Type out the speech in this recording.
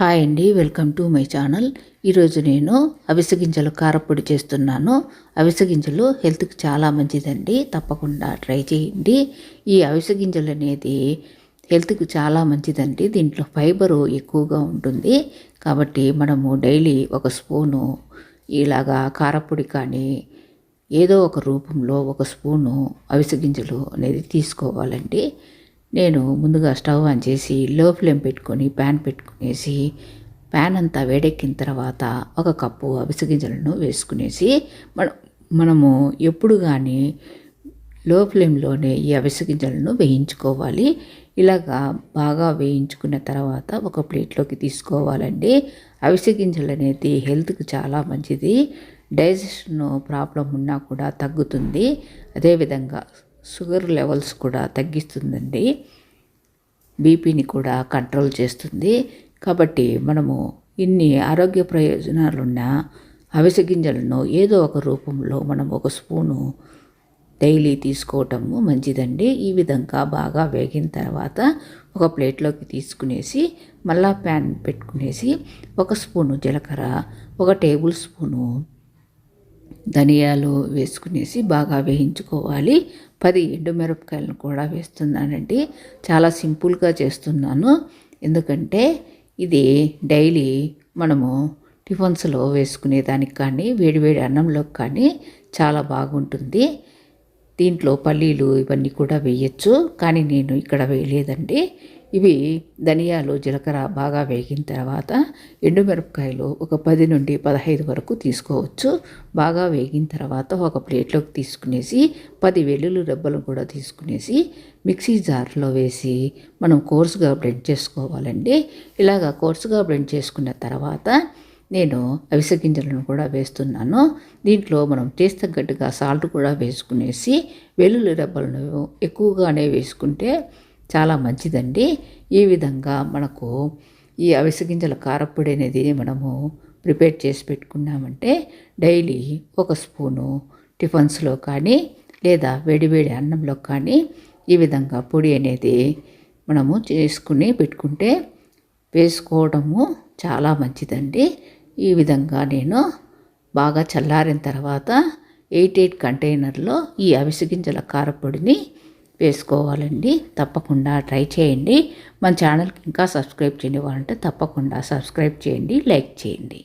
Hi అండి welcome to my channel. ఈరోజు నేను అవిసె గింజలు కారపొడి చేస్తున్నాను. అవిసె గింజలు హెల్త్కి చాలా మంచిదండి తప్పకుండా ట్రై చేయండి. ఈ అవిసె గింజలు అనేది హెల్త్కి చాలా మంచిదండి దీంట్లో ఫైబరు ఎక్కువగా ఉంటుంది. కాబట్టి మనము డైలీ ఒక స్పూను ఇలాగా కారపొడి కానీ ఏదో ఒక రూపంలో ఒక స్పూను అవిసె గింజలు అనేది తీసుకోవాలండి. నేను ముందుగా స్టవ్ ఆన్ చేసి లో ఫ్లేమ్ పెట్టుకొని ప్యాన్ పెట్టుకునేసి ప్యాన్ అంతా వేడెక్కిన తర్వాత ఒక కప్పు అవిసె గింజలను వేసుకునేసి మనం మనము ఎప్పుడు కానీ లో ఫ్లేమ్లోనే ఈ అవిసె గింజలను వేయించుకోవాలి. ఇలాగా బాగా వేయించుకున్న తర్వాత ఒక ప్లేట్లోకి తీసుకోవాలండి. అవిసె గింజలు అనేది హెల్త్కి చాలా మంచిది. డైజెషన్ ప్రాబ్లం ఉన్నా కూడా తగ్గుతుంది. అదేవిధంగా షుగర్ లెవెల్స్ కూడా తగ్గిస్తుందండి. బీపీని కూడా కంట్రోల్ చేస్తుంది. కాబట్టి మనము ఇన్ని ఆరోగ్య ప్రయోజనాలున్న అవిసె గింజలను ఏదో ఒక రూపంలో మనం ఒక స్పూను డైలీ తీసుకోవటము మంచిదండి. ఈ విధంగా బాగా వేగిన తర్వాత ఒక ప్లేట్లోకి తీసుకునేసి మళ్ళా ప్యాన్ పెట్టుకునేసి ఒక స్పూను జీలకర్ర ఒక టేబుల్ స్పూను ధనియాలు వేసుకునేసి బాగా వేయించుకోవాలి. పది ఎండుమిరపకాయలను కూడా వేస్తున్నానండి. చాలా సింపుల్గా చేస్తున్నాను. ఎందుకంటే ఇది డైలీ మనము టిఫిన్స్లో వేసుకునే దానికి కానీ వేడివేడి అన్నంలోకి కానీ చాలా బాగుంటుంది. దీంట్లో పల్లీలు ఇవన్నీ కూడా వేయచ్చు. కానీ నేను ఇక్కడ వేయలేదండి. ఇవి ధనియాలు జీలకర్ర బాగా వేగిన తర్వాత ఎండుమిరపకాయలు ఒక పది నుండి పదహైదు వరకు తీసుకోవచ్చు. బాగా వేగిన తర్వాత ఒక ప్లేట్లోకి తీసుకునేసి పది వెల్లుల్లి రెబ్బలు కూడా తీసుకునేసి మిక్సీ జార్లో వేసి మనం కోర్సుగా బ్లెండ్ చేసుకోవాలండి. ఇలాగ కోర్సుగా బ్లెండ్ చేసుకున్న తర్వాత నేను అవిసె గింజలను కూడా వేస్తున్నాను. దీంట్లో మనం టేస్ట్ తగ్గట్టుగా సాల్ట్ కూడా వేసుకునేసి వెల్లుల్లి రెబ్బలను ఎక్కువగానే వేసుకుంటే చాలా మంచిదండి. ఈ విధంగా మనకు ఈ అవిసె గింజల కారపొడి అనేది మనము ప్రిపేర్ చేసి పెట్టుకున్నామంటే డైలీ ఒక స్పూను టిఫిన్స్లో కానీ లేదా వేడివేడి అన్నంలో కానీ ఈ విధంగా పొడి అనేది మనము చేసుకుని పెట్టుకుంటే వేసుకోవడము చాలా మంచిదండి. ఈ విధంగా నేను బాగా చల్లారిన తర్వాత ఎయిట్ ఎయిట్ కంటైనర్లో ఈ అవిసె గింజల కారపొడిని వేసుకోవాలండి. తప్పకుండా ట్రై చేయండి. మన ఛానల్కి ఇంకా సబ్స్క్రైబ్ చేయని వాళ్ళంటే తప్పకుండా సబ్స్క్రైబ్ చేయండి లైక్ చేయండి.